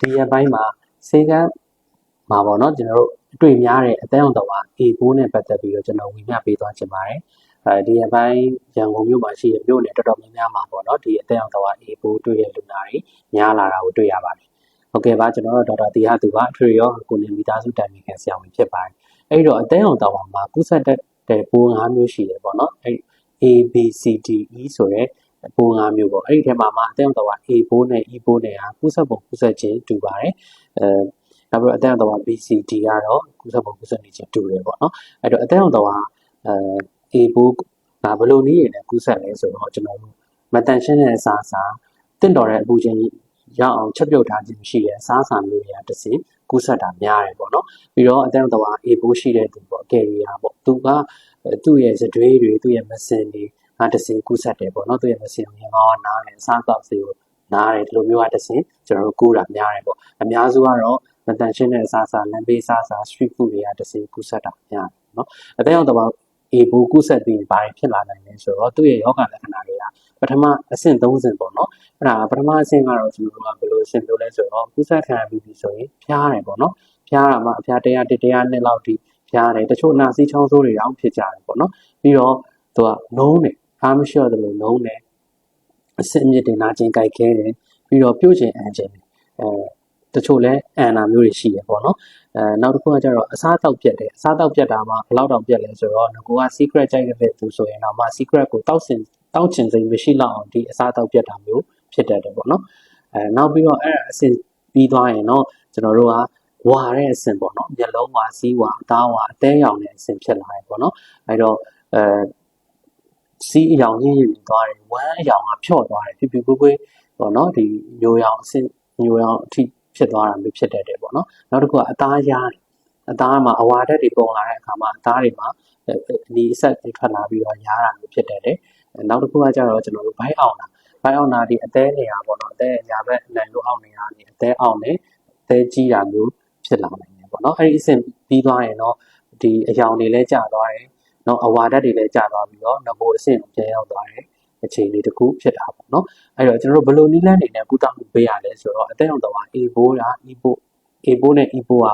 ဒီရက်ပိုင်းမှာစေကန်းမှာပေါ့နော်ကျွန်တော်တို့အတွေ့များတဲ့အတန်းအောင်တော်က A4 နဲ့ပတ်သက်ပြီးတော့ကျွန်တော်ဝင်ပြပေးသွားချင်ပါတယ်အဲဒီရက်ပိုင်းရန်ကုန်မြို့မှာရှိတဲ့မြို့နယ်တော်တော်များများမှာပေါ့နော်ဒီအတန်းအောင်တော်က A4 တွေ့တဲ့လူနာတွေများလာတာကိုတွေ့ရပါတယ်ဟုတ်ကဲ့ပါကျွန်တော်တို့ဒေါက်တာတီဟာသူပါအထွေရောကိုနေမိသားစုတိုင်ပင်ခံဆရာဝန်ဖြစ်ပါတယ်အဲ့တော့အတန်းအောင်တော်မှာကုသတတ်တဲ့ပိုး၅မျိုးရှိတယ်ပေါ့နော်အဲ့ A B C D E ဆိုတဲ့ ပိုး၅မျိုးပေါ့အဲ့ဒီထဲမှာမှအတန်းတော်က A ပိုးနဲ့ E ပိုးနဲ့ဟာကုသပုံကုသခြင်းတူပါတယ်အဲနောက်ပြီးတော့အတန်းတော်က BCD ကတော့ကုသပုံကုသနေခြင်းတူတယ်ပေါ့နော်အဲ့တော့အတန်းတော်ကအဲ A ပိုးဒါဘယ်လိုနည်းရည်နဲ့ကုသလဲဆိုတော့ကျွန်တော်တို့မတန်ရှင်းတဲ့အစားအစာတင့်တော်တဲ့အပူချိန်ရအောင်ချက်ပြုတ်ထားခြင်းရှိတဲ့အစားအစာမျိုးတွေကတစ်စီကုသတာများတယ်ပေါ့နော်ပြီးတော့အတန်းတော်က A ပိုးရှိတဲ့သူပေါ့ကယ်ရီယာပေါ့သူကသူ့ရဲ့စတွေးတွေသူ့ရဲ့မစင်တွေ ငါတစ်စင်ကူးဆက်တယ်ပေါ့နော်သူရဲ့မစင်ကိုငင်ကောင်းနားတယ်အစားအသောက်စီကိုနားတယ်ဒီလိုမျိုးကတစ်စင်ကျွန်တော်တို့ကူးတာများတယ်ပေါ့အများစုကတော့မတန်ရှင်းတဲ့အစားအစာလမ်းဘေးစားအစာ street food တွေကတစ်စင်ကူးဆက်တာများတယ်နော်အသက်ရောက်တော့အေဘူကုဆက်ပြီးဘာဖြစ်လာနိုင်လဲဆိုတော့သူ့ရဲ့ယောဂလက္ခဏာတွေကပထမအဆင့်၃ဆင့်ပေါ့နော်အဲ့ဒါပထမအဆင့်ကတော့ကျွန်တော်တို့ကဘယ်လိုအဆင့်ပြောလဲဆိုတော့ကုဆက်ခံရပြီးပြီဆိုရင်ဖျားတယ်ပေါ့နော်ဖျားတာမှအဖျားတရားတစ်တရားနှစ်လောက်ထိဖျားတယ်တချို့နာစီချောင်းဆိုးတွေတောင်ဖြစ်ကြတယ်ပေါ့နော်ပြီးတော့သူကနှုံးတယ် အားမလျှော့တယ်လို့နှုံးတယ်အစစ်အမြစ်တင်နာခြင်းကြိုက်ခဲတယ်ပြီးတော့ပြုတ်ခြင်းအန်ခြင်းအဲတချို့လဲအန်နာမျိုးတွေရှိတယ်ပေါ့နော်အဲနောက်တစ်ခုကကျတော့အစားအသောက်ပြတ်တယ်အစားအသောက်ပြတ်တာမှဘယ်လောက်တောင်ပြတ်လဲဆိုတော့ငကိုက secret ကြိုက်တဲ့သူဆိုရင်တော့မှ secret ကိုတောက်စင်တောက်ချင်စိမ်မရှိတော့အောင်ဒီအစားအသောက်ပြတ်တာမျိုးဖြစ်တတ်တယ်ပေါ့နော်အဲနောက်ပြီးတော့အဲ့ဒါအစင်ပြီးသွားရင်တော့ကျွန်တော်တို့ကဝါတဲ့အဆင့်ပေါ့နော်မျက်လုံးဝါစီးဝါအသားဝါအသေးရောင်တဲ့အဆင့်ဖြစ်လာတယ်ပေါ့နော်အဲတော့အဲ စီးအယောင်ရင်းရင်းသွားတယ်ဝမ်းအယောင်ကဖြော့သွားတယ်ပြပြပွေးပွေးပေါ့နော်ဒီညိုရောင်အဆင့်ညိုရောင်အထိဖြစ်သွားတာမျိုးဖြစ်တတ်တယ်ပေါ့နော်နောက်တစ်ခုကအသားရားတယ်အသားမှာအဝါဓာတ်တွေပုံလာတဲ့အခါမှာအသားတွေမှာဒီအဆက်တွေထွက်လာပြီးတော့ရားတာမျိုးဖြစ်တတ်တယ်နောက်တစ်ခုကကျတော့ကျွန်တော်တို့ဘိုက်အောင်တာဘိုက်အောင်တာဒီအသေးနေရာပေါ့နော်အသေးညာဘက်နိုင်လို့အောင်နေရာနေအသေးအောင်နေအသေးကြီးတာမျိုးဖြစ်လာနိုင်တယ်ပေါ့နော်အဲ့ဒီအဆင့်ပြီးသွားရင်တော့ဒီအယောင်တွေလည်းကျသွားတယ် နော်အဝါဓာတ်တွေလည်းကျသွားပြီးတော့ငကိုအဆင့်ကိုပြန်ရောက်သွားတယ်အခြေအနေတစ်ခုဖြစ်တာပေါ့နော်အဲ့တော့ကျွန်တော်တို့ဘယ်လိုနည်းလမ်းတွေနဲ့ကုသမှုပေးရလဲဆိုတော့အသက်အောင်တော်က A ဘိုးတာ E ဘိုး A ဘိုးနဲ့ E ဘိုးက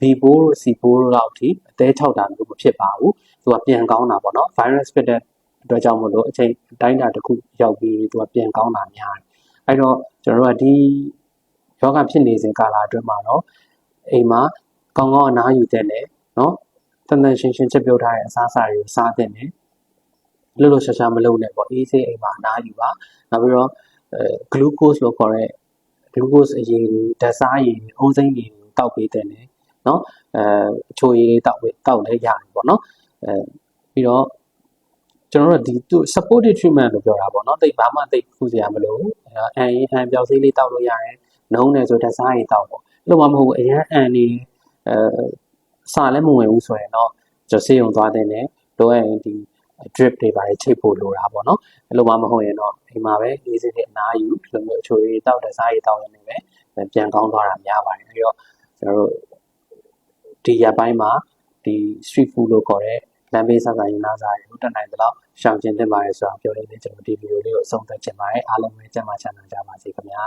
B ဘိုးတို့ C ဘိုးတို့လောက်အထိအသေး၆တာမျိုးမဖြစ်ပါဘူးသူကပြန်ကောင်းတာပေါ့နော် virus ဖြစ်တဲ့အတွက်ကြောင့်မလို့အချိန်အတိုင်းအတာတစ်ခုရောက်ပြီးသူကပြန်ကောင်းတာများတယ်အဲ့တော့ကျွန်တော်တို့ကဒီယောဂဖြစ်နေစဉ်ကာလအတွင်းမှာတော့အိမ်မှာကောင်းကောင်းအနားယူတဲ့နဲ့နော် တန်တန်ရှင်းရှင်းချက်ပြုတ်ထားတဲ့အစားအစာတွေကိုစားတဲ့နဲ့လှုပ်လှုပ်ရှားရှားမလုပ်နဲ့ပေါ့အေးစေးအိမ်မှာအနားယူပါနောက်ပြီးတော့အဲ glucose လို့ခေါ်တဲ့ glucose အရည်တွေဓာတ်စားရည်တွေအုံးစိမ့်ရည်တွေတောက်ပေးတဲ့နဲ့နော်အဲအချိုရည်တွေတောက်ပေးတောက်လဲရတယ်ပေါ့နော်အဲပြီးတော့ကျွန်တော်တို့ဒီသူ supportive treatment လို့ပြောတာပေါ့နော်တိတ်ဘာမှတိတ်ခုစရာမလိုဘူးအန်အန်ပြောက်ဆေးလေးတောက်လို့ရတယ်နှုံးနေဆိုဓာတ်စားရည်တောက်ပေါ့အဲ့လိုမှမဟုတ်ဘူးအရန်အန်နေအဲ စာလည်းမဝင်ဘူးဆိုရင်တော့ကျွန်တော်ဆေးရုံသွားတဲ့နဲ့တော့ရင်ဒီ drip တွေပါချိတ်ဖို့လိုတာပေါ့နော်အဲ့လိုမှမဟုတ်ရင်တော့ဒီမှာပဲလေးစင်းနဲ့အနားယူဒီလိုမျိုးအချိုရည်တောက်တဲ့စားရည်တောက်ရနေပဲပြန်ကောင်းသွားတာများပါတယ်အဲ့တော့ကျွန်တော်တို့ဒီရက်ပိုင်းမှာဒီ street food လို့ခေါ်တဲ့လမ်းဘေးစားစာရင်နာစားတွေကိုတက်နိုင်သလောက်ရှောင်ကျဉ်သင့်ပါတယ်ဆိုတာပြောရင်းနဲ့ကျွန်တော်ဒီဗီဒီယိုလေးကိုအဆုံးသတ်ချင်ပါတယ်အားလုံးပဲကျန်းမာချမ်းသာကြပါစေခင်ဗျာ